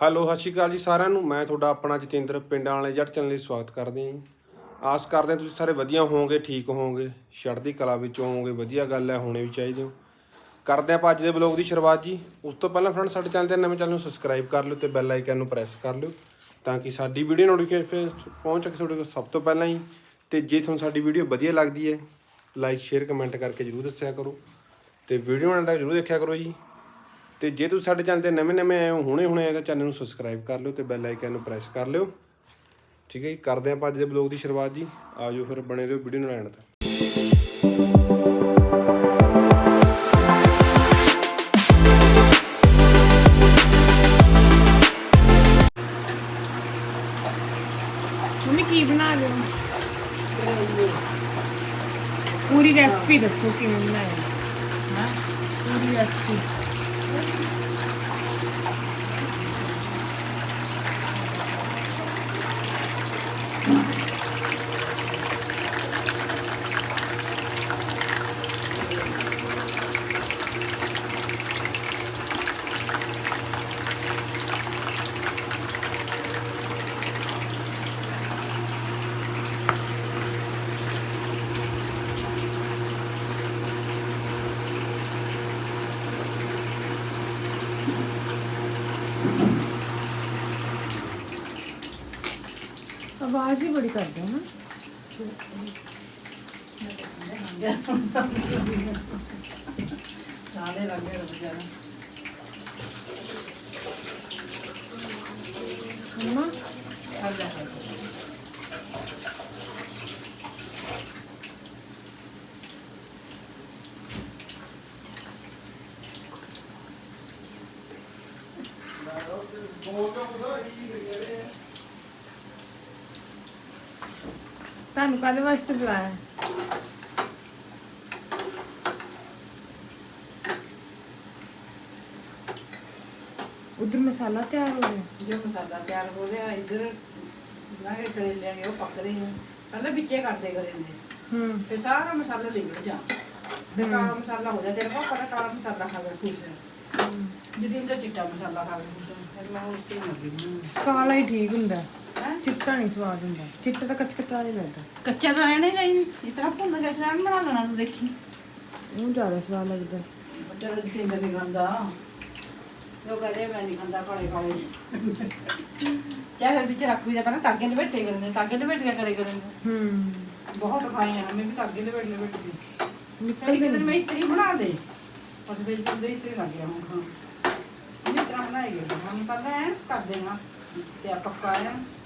Hello, ਸਤਿ ਸ਼੍ਰੀ ਅਕਾਲ ਜੀ ਸਾਰਿਆਂ ਨੂੰ। ਮੈਂ ਤੁਹਾਡਾ ਆਪਣਾ ਜਤਿੰਦਰ ਪਿੰਡਾਂ ਵਾਲੇ ਜੱਟ ਚੈਨਲ ਲਈ ਸਵਾਗਤ ਕਰਦੇ ਹਾਂ। ਜੀ ਆਸ ਕਰਦੇ ਹਾਂ ਤੁਸੀਂ ਸਾਰੇ ਵਧੀਆ ਹੋਵੋਗੇ, ਠੀਕ ਹੋਵੋਗੇ ਚੜ੍ਹਦੀ ਕਲਾ ਵਿੱਚ ਹੋਵੋਗੇ, ਵਧੀਆ ਗੱਲ ਹੈ, ਹੋਣੇ ਵੀ ਚਾਹੀਦੇ ਹੋ। ਕਰਦੇ ਆਪਾਂ ਅੱਜ ਦੇ ਬਲੌਗ ਦੀ ਸ਼ੁਰੂਆਤ ਜੀ। ਉਸ ਤੋਂ ਪਹਿਲਾਂ ਫਰੈਂਡ ਸਾਡੇ ਚੈਨਲ ਦੇ ਨਵੇਂ ਚੈਨਲ ਨੂੰ ਸਬਸਕ੍ਰਾਈਬ ਕਰ ਲਿਓ ਤੇ ਬੈਲ ਆਈਕਨ ਨੂੰ ਪ੍ਰੈਸ ਕਰ ਲਿਓ ਤਾਂ ਕਿ ਸਾਡੀ ਵੀਡੀਓ ਨੋਟੀਫਿਕੇਸ਼ਨ ਪਹੁੰਚ ਸਕੇ ਤੁਹਾਡੇ ਕੋਲ ਸਭ ਤੋਂ ਪਹਿਲਾਂ ਹੀ। ਤੇ ਜੇ ਤੁਹਾਨੂੰ ਸਾਡੀ ਵੀਡੀਓ ਵਧੀਆ ਲੱਗਦੀ ਹੈ ਲਾਈਕ ਸ਼ੇਅਰ ਕਮੈਂਟ ਕਰਕੇ ਜਰੂਰ ਦੱਸਿਆ ਕਰੋ। ਤੇ ਵੀਡੀਓ ਨਾਲ ਤੱਕ ਜਰੂਰ ਦੇਖਿਆ ਕਰੋ ਜੀ। ਤੇ ਜੇ ਤੁਸੀਂ ਸਾਡੇ ਚੈਨਲ ਤੇ ਨਵੇਂ ਨਵੇਂ ਆਏ ਹੋ, ਹੁਣੇ ਹੁਣੇ ਆਏ ਤਾਂ ਚੈਨਲ ਨੂੰ ਸਬਸਕ੍ਰਾਈਬ ਕਰ ਲਿਓ ਤੇ ਬੈਲ ਆਈਕਨ ਨੂੰ ਪ੍ਰੈਸ ਕਰ ਲਿਓ। ਠੀਕ ਹੈ ਜੀ, ਕਰਦੇ ਆਪਾਂ ਅੱਜ ਦੇ ਬਲੌਗ ਦੀ ਸ਼ੁਰੂਆਤ ਜੀ। ਆਜੋ ਫਿਰ ਬਣੇ ਰਹੋ ਵੀਡੀਓ ਨੂੰ ਐਂਡ ਤੱਕ। ਕੀ ਬਣਾ ਰਹੇ ਹੋ? ਪੂਰੀ ਰੈਸਪੀ ਦੱਸੋ ਕਿਵੇਂ ਬਣਾਇਆ। ਹਾਂ? ਪੂਰੀ ਰੈਸਪੀ Música ਆਵਾਜ਼ ਹੀ ਬੜੀ ਕਰਦੇ ਹੋ ਨਾ। ਨਾਲੇ ਲੱਗੇ ਰੁਕ ਜਾਣਾ ਮੰਮਾ ਆ ਜਾ ਤੁਹਾਨੂੰ ਕਾਹਦੇ ਵਾਸਤੇ ਬੁਲਾਇਆ ਉਧਰ ਮਸਾਲਾ ਤਿਆਰ ਹੋ ਗਿਆ ਜੋ ਮਸਾਲਾ ਤਿਆਰ ਹੋ ਰਿਹਾ ਇੱਧਰ ਨਾ ਇਹ ਕਰੇਲੇ ਨੇ ਉਹ ਪੱਕ ਰਹੇ ਨੇ ਪਹਿਲਾਂ ਵਿੱਚੇ ਕਰਦੇ ਕਰੇਲੇ ਹੂੰ ਫਿਰ ਸਾਰਾ ਮਸਾਲਾ ਲਿਗੜ ਜਾ ਤੇ ਕਾਲਾ ਮਸਾਲਾ ਹੋ ਜਾ ਤੇਰੇ ਕੋਲ ਪਰ ਕਾਲਾ ਮਸਾਲਾ ਖਾ ਕੇ ਖੁਸ਼ ਹੈ ਜਿਹਦੀ ਦਾ ਚਿੱਟਾ ਮਸਾਲਾ ਖਾ ਹੈ ਫਿਰ ਮੈਂ ਉਸ ਤੇ ਲੱਗੀ ਕਾਲਾ ਹੀ ਠੀਕ ਹੁੰਦਾ ਚਿੱਟਾ ਨਹੀਂ ਸਵਾਦ ਹੁੰਦਾ। ਚਿੱਟਾ ਤਾਂ ਕੱਚ ਕੱਚਾ ਨਹੀਂ ਲੱਗਦਾ। ਕੱਚਾ ਤਾਂ ਹੈ ਨਹੀਂ। ਗਈ ਇਸ ਤਰ੍ਹਾਂ ਭੁੰਨ ਕੇ ਸਰਾਂ ਬਣਾ ਲੈਣਾ ਤੂੰ ਦੇਖੀ। ਉਹ ਜ਼ਿਆਦਾ ਸਵਾਦ ਲੱਗਦਾ। ਬੱਚਾ ਦਾ ਕਿਤੇ ਨਹੀਂ ਖਾਂਦਾ। ਉਹ ਕਹਦੇ ਮੈਂ ਨਹੀਂ ਖਾਂਦਾ ਕਾਲੇ ਕਾਲੇ ਜਾਂ ਫਿਰ ਵਿੱਚ ਰੱਖ ਵੀ ਜਾ ਪਹਿਲਾਂ ਤਾਗੇ ਲਪੇਟੇ ਕਰਦੇ ਤਾਗੇ ਲਪੇਟ ਕੇ ਕਰੇ ਕਰਦੇ ਹੂੰ। ਬਹੁਤ ਖਾਏ ਆ ਮੈਂ ਵੀ ਤਾਗੇ ਲਪੇਟ ਲਪੇਟ ਕੇ ਨਿਕਲ ਕਈ ਕਿਤੇ ਮੈਂ ਇਤਰੀ ਬਣਾ ਦੇ। ਉਸ ਵਿੱਚ ਤੋਂ ਇਤਰੀ ਲੱਗ ਗਿਆ ਹੁਣ ਖਾਣ ਇਹ ਤਰ੍ਹਾਂ ਬਣਾਏਗੇ ਹਮ ਪਤਾ ਹੈ ਕਰ ਦੇਣਾ। ਤੇ ਆ ਪੱਕਾ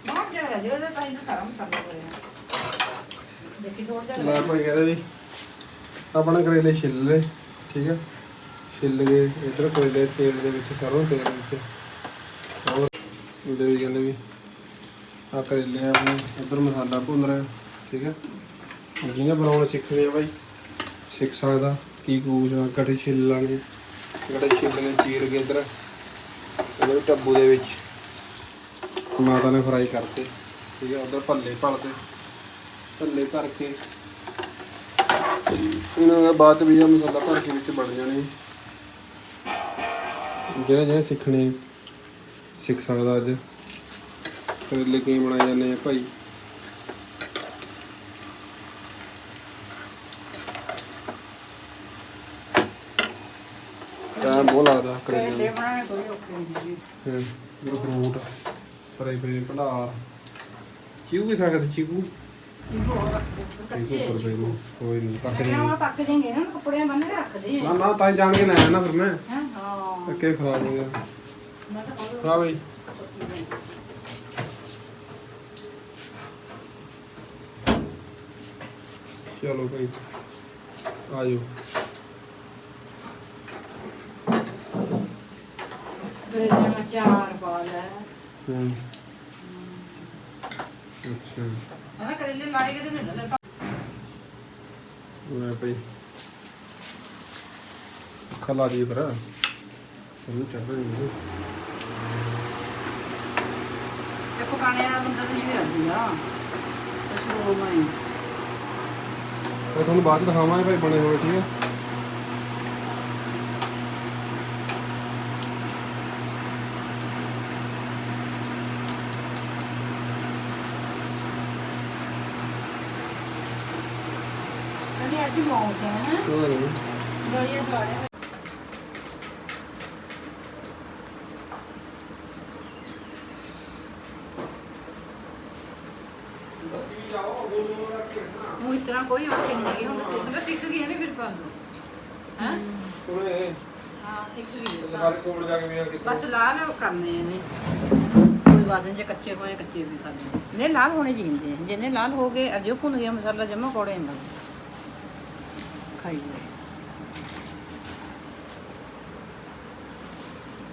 ਬਹੁਤ ਜ਼ਿਆਦਾ ਜਿਹੜਾ ਤਾਂ ਇਹ ਸਾਰਾ ਮਸਾਲਾ ਹੋਇਆ ਦੇਖੀ ਥੋੜਾ ਜਿਹਾ ਲੈ ਭਾਈ ਕਹਿੰਦੇ ਵੀ ਆਪਣਾ ਕਰੇਲੇ ਛਿੱਲ ਲਏ, ਠੀਕ ਹੈ ਛਿੱਲ ਗਏ ਇਧਰ ਕੋਇਲੇ ਤੇਲ ਦੇ ਵਿੱਚ, ਸਰੋਂ ਤੇਲ ਵਿੱਚ। ਹੋਰ ਉਹਦੇ ਵੀ ਕਹਿੰਦੇ ਵੀ ਆ ਕਰੇਲੇ ਆਪਣੇ ਉਧਰ ਮਸਾਲਾ ਭੁੰਨ ਰਿਹਾ, ਠੀਕ ਹੈ ਜਿਹਨੇ ਬਣਾਉਣਾ ਸਿੱਖਦੇ ਆ ਭਾਈ ਸਿੱਖ ਸਕਦਾ। ਕੀ ਕੂਜ ਆ ਛਿੱਲ ਲਾਣੇ ਕੜੇ ਛਿੱਲ ਕੇ ਚੀਰ ਕੇ ਇਧਰ ਇਹਦੇ ਟੱਬੂ ਦੇ ਵਿੱਚ। ਮਾਤਾ ਨੇ ਫਰਾਈ ਕਰਤੇ ਠੀਕ ਹੈ ਉਧਰ ਭੱਲੇ ਭਲਤੇ ਭੱਲੇ ਭਰ ਕੇ ਇਹਨਾਂ ਦਾ ਬਾਅਦ ਵੀ ਇਹ ਮਸਾਲਾ ਭਰ ਕੇ ਵਿੱਚ ਬਣ ਜਾਣੇ। ਜਿਹੜੇ ਜਿਹੜੇ ਸਿੱਖਣੇ ਸਿੱਖ ਸਕਦਾ ਅੱਜ। ਕਰੇਲੇ ਕਿਵੇਂ ਬਣਾਏ ਜਾਂਦੇ ਆ ਭਾਈ? ਟਾਈਮ ਬਹੁਤ ਲੱਗਦਾ ਕਰੇਲੇ। ਬਣਾਉਣੇ ਕੋਈ ਔਖੇ ਨਹੀਂ ਜੀ। ਹਾਂ ਮੇਰਾ ਫਰੂਟ ਫਰਾਈ ਪਏ ਭੰਡਾਰ। ਚੀਕੂ ਵੀ ਸਕਦੇ ਚੀਕੂ? ਚੀਕੂ ਹੋਰ ਕੱਚੇ ਚੀਕੂ ਪਰ ਪਏ ਕੋਈ ਨਹੀਂ ਪੱਕ ਕੱਚੇ ਜਾਣਗੇ। ਨਾਲ ਪੱਕ ਜਾਣਗੇ ਨਾ ਕੱਪੜੇ ਬੰਨ ਕੇ ਰੱਖਦੇ ਨਾ ਆ। ਨਾ ਤਾਂ ਹੀ ਜਾਣ ਕੇ ਲਾਇਆ ਨਾ ਫਿਰ ਮੈਂ। ਹਾਂ ਹਾਂ। ਅੱਕੇ ਖਰਾਬ ਹੋ ਗਿਆ ਮੈਂ ਤਾਂ ਕੋਲ ਹਾਂ ਬਈ। ਚਲੋ ਭਾਈ ਆ ਜਾਓ। ਕਰੇਲੇ ਨਾਲ ਚਾਰ ਪਾ ਲੈ ਹੂੰ ਅੱਛਾ। ਹਨਾ ਕਰੇਲੇ ਲਾਏ ਕਿਤੇ ਨਹੀਂ ਲੈ ਲੈ ਭਾਈ ਖਲਾ ਦੀ ਪਰ ਇਹਨੂੰ ਚੱਲ ਰਹੀ ਤੇ ਪਕਾਣੇ ਵਾਲਾ ਬੰਦਾ ਤਾਂ ਨਹੀਂ ਰੱਜੂਗਾ ਅਸ਼ੂ ਮੈਂ ਇਹ ਤੁਹਾਨੂੰ ਬਾਅਦ ਚ ਦਿਖਾਵਾਂਗੇ ਭਾਈ ਬਣੇ ਹੋਏ ਠੀਕ ਹੈ ਉਹ ਇਤਨਾ ਕੋਈ ਔਖੇ ਨਹੀਂ ਹੈਗੇ। ਹੁਣ ਸਿੱਖ ਤਾਂ ਸਿੱਖ ਗਈ ਹੈ ਨਾ ਫਿਰ ਪਾਉਂਦੋ ਹੈ? ਕੋਲੇ ਹਾਂ ਸਿੱਖ ਕੋਲ ਜਾ ਕੇ ਆ ਕਿਤੇ ਬਸ ਲਾਲ ਕਰਨੇ ਨੇ ਕੋਈ ਨਹੀਂ ਜੇ ਕੱਚੇ ਹੋਏ ਕੱਚੇ ਵੀ ਕਰਨੇ ਨੇ ਲਾਲ ਹੋਣੇ ਚਾਹੀਦੇ। ਜਿੰਨੇ ਲਾਲ ਹੋ ਗਏ ਅਜੋ ਭੁੰਨ ਗਿਆ ਮਸਾਲਾ ਜਮਾ ਕੋੜੇ ਹੁੰਦਾ ਖਾਈ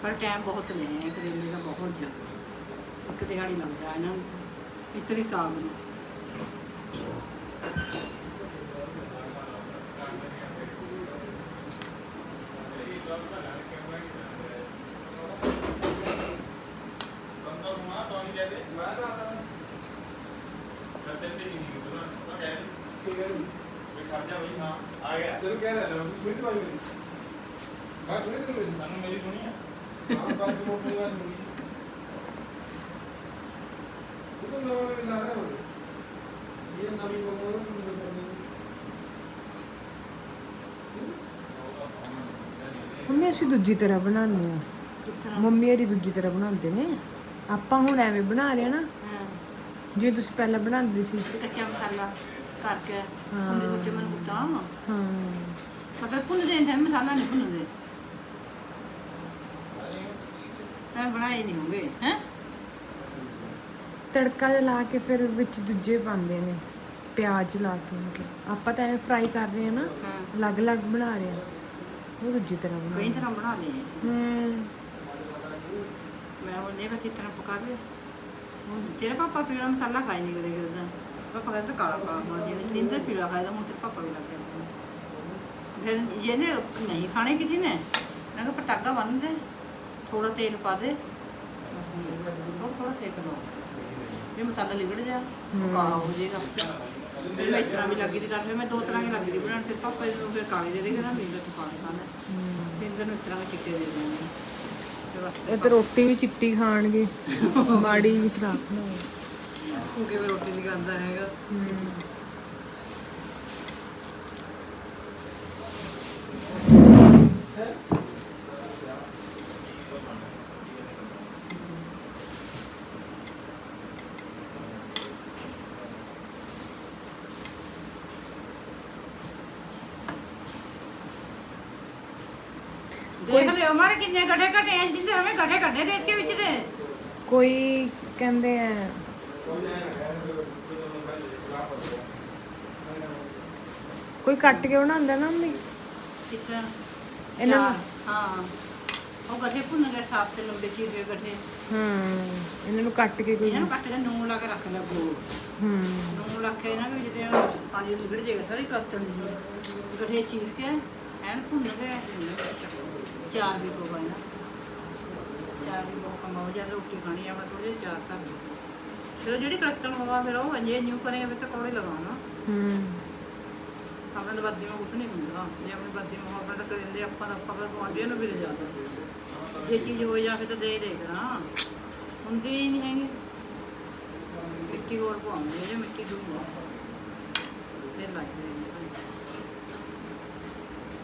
ਪਰ ਟਾਈਮ ਬਹੁਤ ਲੈ ਹੈ ਕਰੇਲੇ ਦਾ ਬਹੁਤ ਜ਼ਿਆਦਾ ਇੱਕ ਦਿਹਾੜੀ ਲੱਗ ਜਾ ਇਹਨਾਂ ਨੂੰ ਤਾਂ। ਇਤਨੀ ਸਾਗ ਨੂੰ ਤੈਨੂੰ ਕਹਿ ਰਿਹਾ ਨਾ ਕੋਈ ਤੇ ਬਾਈ ਮੈਂ ਸੁਣੀ ਤੈਨੂੰ ਮੇਰੀ ਸਾਨੂੰ ਮੇਰੀ ਸੁਣੀ ਆ ਹਾਂ ਬਾਕੀ ਮੋਟ ਦੀ ਬਾਤ ਸੁਣੀ ਨਵਾਂ ਲਾ ਰਿਹਾ ਹੋਵੇ ਇਹ ਨਵੀਂ ਕੋਮੋ ਨੂੰ ਤੁਹਾਨੂੰ ਕਰਨੀ ਮੰਮੀ ਅਸੀਂ ਦੂਜੀ ਤਰ੍ਹਾਂ ਬਣਾਉਂਦੇ ਆ ਮੰਮੀ ਇਹਦੀ ਦੂਜੀ ਤਰ੍ਹਾਂ ਬਣਾਉਂਦੇ ਨੇ। ਆਪਾਂ ਹੁਣ ਐਵੇਂ ਬਣਾ ਰਹੇ ਆ ਨਾ ਹਾਂ। ਜਿਵੇਂ ਤੁਸੀਂ ਪਹਿਲਾਂ ਬਣਾਉਂਦੇ ਸੀ। ਤੇ ਕੱਚਾ ਮਸਾਲਾ ਕਰਕੇ ਹਾਂ। ਉਹਦੇ ਵਿੱਚ ਮਨ ਕੁੱਟਾ। ਹਾਂ। ਮਤਲਬ ਭੁੰਨ ਦੇ ਨੇ ਮਸਾਲਾ ਨਹੀਂ ਭੁੰਨਦੇ। ਤਾਂ ਬਣਾਏ ਨਹੀਂ ਹੋਗੇ ਹੈ? ਤੜਕਾ ਜਿਹਾ ਲਾ ਕੇ ਫਿਰ ਵਿੱਚ ਦੂਜੇ ਪਾਉਂਦੇ ਨੇ ਪਿਆਜ਼ ਲਾ ਕੇ ਉਹਨੂੰ। ਆਪਾਂ ਤਾਂ ਐਵੇਂ ਫਰਾਈ ਕਰ ਰਹੇ ਆ ਨਾ ਹਾਂ। ਅਲੱਗ-ਅਲੱਗ ਬਣਾ ਰਹੇ ਆ ਉਹ ਦੂਜੀ ਤਰ੍ਹਾਂ ਬਣਾ ਕਈ ਤਰ੍ਹਾਂ ਬਣਾ ਲਏ ਸੀ ਹੂੰ। ਮੈਂ ਉਹ ਨੇ ਬਸ ਤਰ੍ਹਾਂ ਪਕਾ ਲਿਆ ਹੁਣ ਤੇਰੇ ਪਾਪਾ ਪੀਲਾ ਮਸਾਲਾ ਖਾਈ ਨਹੀਂ ਕਦੇ ਕਦੇ ਪਾਪਾ ਕਹਿੰਦਾ ਕਾਲਾ ਕਾਲਾ ਬਣਾ ਜਿਵੇਂ ਤਿੰਦਰ ਪੀਲਾ ਖਾਇਦਾ ਹੁਣ ਤੇ ਪਾਪਾ ਵੀ ਲੱਗ ਗਿਆ ਫਿਰ ਜਿਹਨੇ ਨਹੀਂ ਖਾਣੇ ਕਿਸੇ ਨੇ ਨਾ ਕਿ ਪਟਾਗਾ ਬੰਨ ਦੇ ਥੋੜਾ ਤੇਲ ਪਾ ਦੇ। ਥੋੜਾ ਥੋੜਾ ਸੇਕ ਲਓ। ਜੇ ਮਸਾਲਾ ਲਿਗੜ ਜਾ ਉਹ ਕਾਲਾ ਹੋ ਜਾਏਗਾ। ਫਿਰ ਮੈਂ ਇਸ ਤਰ੍ਹਾਂ ਵੀ ਲੱਗੀ ਦੀ ਕਰ ਫਿਰ ਮੈਂ ਦੋ ਤਰ੍ਹਾਂ ਦੀ ਲੱਗੀ ਦੀ ਬਣਾਉਣ ਫਿਰ ਪਾਪਾ ਨੂੰ ਫਿਰ ਕਾਲੇ ਦੇ ਦੇਗਾ ਨਾ ਮੇਰੇ ਤੋਂ ਕਾਲਾ ਖਾਣਾ ਤਿੰਦਰ ਨੂੰ ਇਸ ਤਰ੍ਹਾਂ ਦੇ ਚਿੱਟੇ ਦੇ ਦੇਣੇ। ਤੇ ਇਹ ਤਾਂ ਰੋਟੀ ਵੀ ਚਿੱਟੀ ਖਾਣਗੇ ਮਾੜੀ ਵੀ ਖਰਾਬ ਨਾ ਹੋਵੇ। ਉਹ ਕਿਵੇਂ ਰੋਟੀ ਨਹੀਂ ਖਾਂਦਾ ਹੈਗਾ। ਦੇਖ ਲਿਓ ਮਾਰੇ ਕਿੰਨੇ ਗੱਡੇ ਘਟੇ ਆ ਜਿੰਦੇ ਹਮੇ ਗੱਡੇ ਕੱਢੇ ਦੇ ਇਸਕੇ ਵਿੱਚ ਦੇ ਕੋਈ ਕਹਿੰਦੇ ਆ ਕੋਈ ਕੱਟ ਕੇ ਬਣਾਉਂਦਾ ਨਾ ਮੰਮੀ। ਕਿਤਨਾ ਇਹਨਾਂ ਨੂੰ- ਹਾਂ। ਉਹ ਗੱਠੇ ਭੁੰਨ ਗਏ ਸਾਫ਼ ਤੇ ਲੰਬੇ ਚੀਰ ਕੇ ਗੱਠੇ। ਹਾਂ ਇਹਨਾਂ ਨੂੰ ਕੱਟ ਕੇ ਕੋਈ ਇਹਨਾਂ ਨੂੰ ਕੱਟ ਕੇ ਨੂਨ ਲਾ ਕੇ ਰੱਖ ਲਿਆ ਗੋਲ। ਹੂੰ। ਨੂਨ ਲਾ ਕੇ ਇਹਨਾਂ ਵਿੱਚ ਤੇ ਪਾਣੀ ਨਿਕੜ ਜਾਏਗਾ ਸਾਰੀ ਕਸਤਣ ਦੀ ਗੱਠੇ ਚੀਰ ਕੇ ਐਨ ਭੁੰਨ ਗਏ ਚਾਰ ਵੀ ਕੋ ਨਾ ਚਾਰ ਵੀ ਕੋ ਕਮਾਓ ਜਦ ਰੋਟੀ ਖਾਣੀ ਆ ਮੈਂ ਥੋੜੇ ਜਿਹੇ ਚਾਰ ਤਾਂ ਫਿਰ ਜਿਹੜੀ ਕਸਤਣ ਹੋਵਾ ਫਿਰ ਉਹ ਅਜੇ ਨਿਊ ਕਰੇਗਾ ਫਿਰ ਤਾਂ ਕੌੜੇ ਲਗਾਉਣਾ। ਹੂੰ। ਆਪਣੇ ਤਾਂ ਬੱਦੀ ਮਾ ਕੁਛ ਨਹੀਂ ਹੁੰਦਾ। ਜੇ ਆਪਣੀ ਬੱਦੀ ਮਾ ਆਪਣੇ ਤਾਂ ਕਰੇਲੇ ਆਪਾਂ ਤਾਂ ਆਪਾਂ ਤਾਂ ਗੁਆਂਢੀਆਂ ਨੂੰ ਵੀ ਲੈ ਜਾਂਦਾ ਜੇ ਚੀਜ਼ ਹੋ ਜਾ ਫਿਰ ਤਾਂ ਦੇ ਦੇ ਕਰਾਂ। ਹੁੰਦੀ ਹੀ ਨਹੀਂ ਹੈਗੀ। ਮਿੱਟੀ ਹੋਰ ਪਾਉਂਦੇ ਜੇ ਮਿੱਟੀ ਦੂੰਗਾ ਫਿਰ ਲੱਗ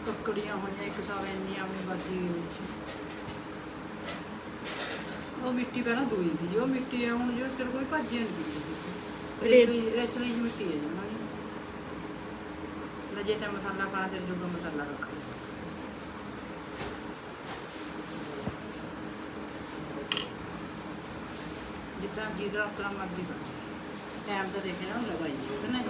ਕੱਕੜੀਆਂ ਹੋਈਆਂ ਇੱਕ ਸਾਲ ਇੰਨੀ ਆਪਣੀ ਬੱਦੀ ਵਿੱਚ। ਉਹ ਮਿੱਟੀ ਪਹਿਲਾਂ ਦੂਈ ਦੀ ਜੋ ਮਿੱਟੀ ਹੈ ਹੁਣ ਕਰ ਕੋਈ ਭਾਜੀ ਨਹੀਂ ਰੇਸਲੀ ਰੇਸਲੀ ਮਿੱਟੀ ਹੈ ਜਮਾਂ ਹੀ ਲਜੇ ਤੇ ਮਸਾਲਾ ਖਾਣਾ ਤੇ ਜੋਗਾ ਮਸਾਲਾ ਰੱਖ ਜਿੱਦਾਂ ਜੀਰਾ ਆਪਣਾ ਮਰਜ਼ੀ ਕਰ ਟਾਈਮ ਤਾਂ ਦੇਖੇ ਨਾ ਲਗਾਈ ਤੇ ਨਹੀਂ।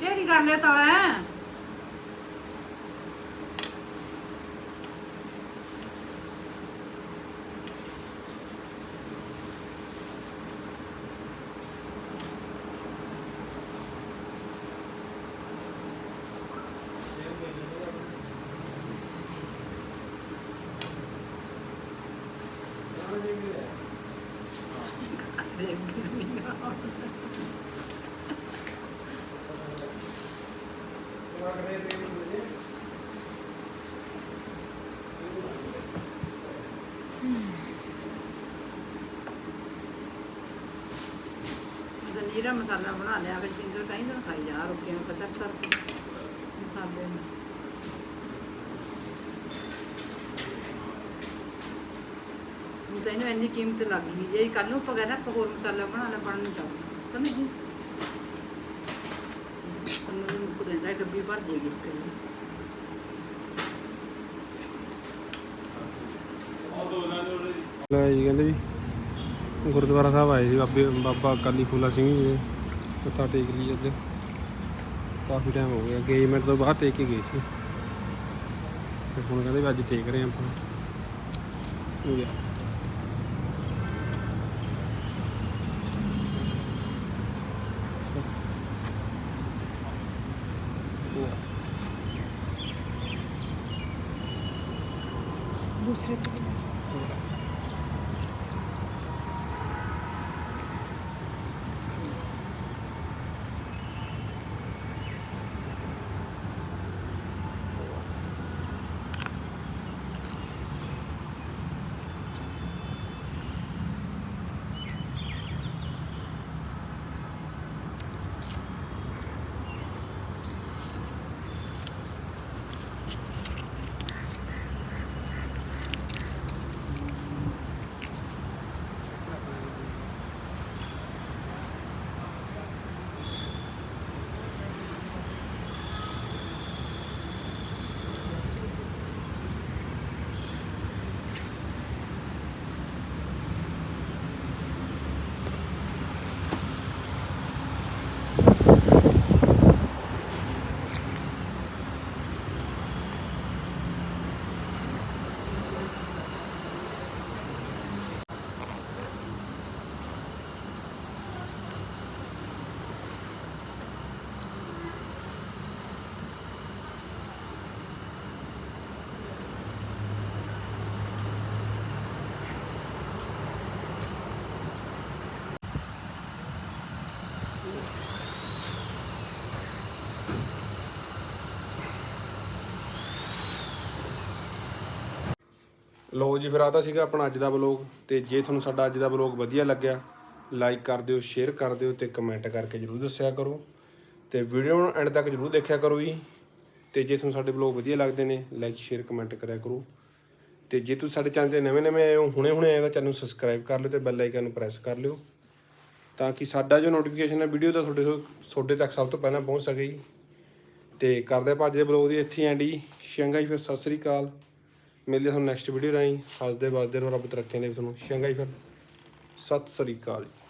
ਤੇਰੀ ਕਰ ਲਿਆ ਤਾਲਾ। ਜੀਰਾ ਮਸਾਲਾ ਬਣਾ ਲਿਆ ਫਿਰ ਜਿੰਦਰ ਕਹਿੰਦਾ ਖਾਈ ਜਾ ਰੁਕੇ ਨੂੰ ਕਦਰ ਕਰ ਮਸਾਲੇ ਨੂੰ। ਹੁਣ ਤਾਂ ਇਹਨੂੰ ਇੰਨੀ ਕੀਮਤ ਲੱਗ ਗਈ ਜੇ ਕੱਲ ਨੂੰ ਆਪਾਂ ਕਹਿੰਦਾ ਹੋਰ ਮਸਾਲਾ ਬਣਾ ਲੈ ਬਣਨ ਨੂੰ ਚਾਹੀਦਾ ਸਮਝੀ ਡੱਬੀ ਭਰ ਜੇਗੀ ਇੱਕ ਵਾਰੀ। ਲੈ ਜੀ ਕਹਿੰਦੇ ਵੀ ਗੁਰਦੁਆਰਾ ਸਾਹਿਬ ਆਏ ਸੀ ਬਾਬੇ, ਬਾਬਾ ਅਕਾਲੀ ਫੂਲਾ ਸਿੰਘ ਜੀ ਨੇ ਮੱਥਾ ਟੇਕ ਲਈ ਅੱਜ। ਕਾਫੀ ਟਾਈਮ ਹੋ ਗਿਆ engagement ਤੋਂ ਬਾਅਦ ਟੇਕ ਕੇ ਗਏ ਸੀ। ਤੇ ਹੁਣ ਕਹਿੰਦੇ ਵੀ ਅੱਜ ਟੇਕ ਰਹੇ ਆਪਾਂ। ਹੋ ਗਿਆ ਦੂਸਰੇ ਤੇ ਲੋ ਜੀ, ਫਿਰ ਆ ਤਾਂ ਸੀਗਾ ਆਪਣਾ ਅੱਜ ਦਾ ਬਲੌਗ ਤੇ ਜੇ ਤੁਹਾਨੂੰ ਸਾਡਾ ਅੱਜ ਦਾ ਬਲੌਗ ਵਧੀਆ ਲੱਗਿਆ ਲਾਈਕ ਕਰ ਦਿਓ ਸ਼ੇਅਰ ਕਰ ਦਿਓ ਤੇ ਕਮੈਂਟ ਕਰਕੇ ਜਰੂਰ ਦੱਸਿਆ ਕਰੋ। ਤੇ ਵੀਡੀਓ ਨੂੰ ਐਂਡ ਤੱਕ ਜਰੂਰ ਦੇਖਿਆ ਕਰੋ ਜੀ। ਤੇ ਜੇ ਤੁਹਾਨੂੰ ਸਾਡੇ ਬਲੌਗ ਵਧੀਆ ਲੱਗਦੇ ਨੇ ਲਾਈਕ ਸ਼ੇਅਰ ਕਮੈਂਟ ਕਰਿਆ ਕਰੋ। ਤੇ ਜੇ ਤੁਸੀਂ ਸਾਡੇ ਚੈਨਲ ਤੇ ਨਵੇਂ-ਨਵੇਂ ਆਏ ਹੋ ਹੁਣੇ-ਹੁਣੇ ਆਏ ਤਾਂ ਚੈਨਲ ਨੂੰ ਸਬਸਕ੍ਰਾਈਬ ਕਰ ਲਿਓ ਤੇ ਬੈਲ ਆਈਕਨ ਨੂੰ ਪ੍ਰੈਸ ਕਰ ਲਿਓ। ਤਾਂ ਕਿ ਸਾਡਾ ਜੋ ਨੋਟੀਫਿਕੇਸ਼ਨ ਹੈ ਵੀਡੀਓ ਦਾ ਤੁਹਾਡੇ ਤੋਂ ਤੁਹਾਡੇ ਤੱਕ ਸਭ ਤੋਂ ਪਹਿਲਾਂ ਪਹੁੰਚ ਸਕੇ ਜੀ। ਤੇ ਕਰਦੇ ਆਪਾਂ ਅੱਜ ਦੇ ਬਲੌਗ ਦੀ ਇੱਥੇ ਐਂਡ ਜੀ। ਸ਼ੰਘਾਈ ਫਿਰ ਸਤਿ ਸ੍ਰੀ ਅਕਾਲ। ਮਿਲਦੇ ਹਾਂ ਤੁਹਾਨੂੰ ਨੈਕਸਟ ਵੀਡੀਓ ਰਾਹੀਂ। ਹੱਸਦੇ ਵੱਸਦੇ ਰਹੋ, ਰੱਬ ਤਰੱਕੀਆਂ ਦੇ ਤੁਹਾਨੂੰ। ਸ਼ੰਘਾਈ ਫਿਰ ਸਤਿ ਸ੍ਰੀ ਅਕਾਲ ਜੀ।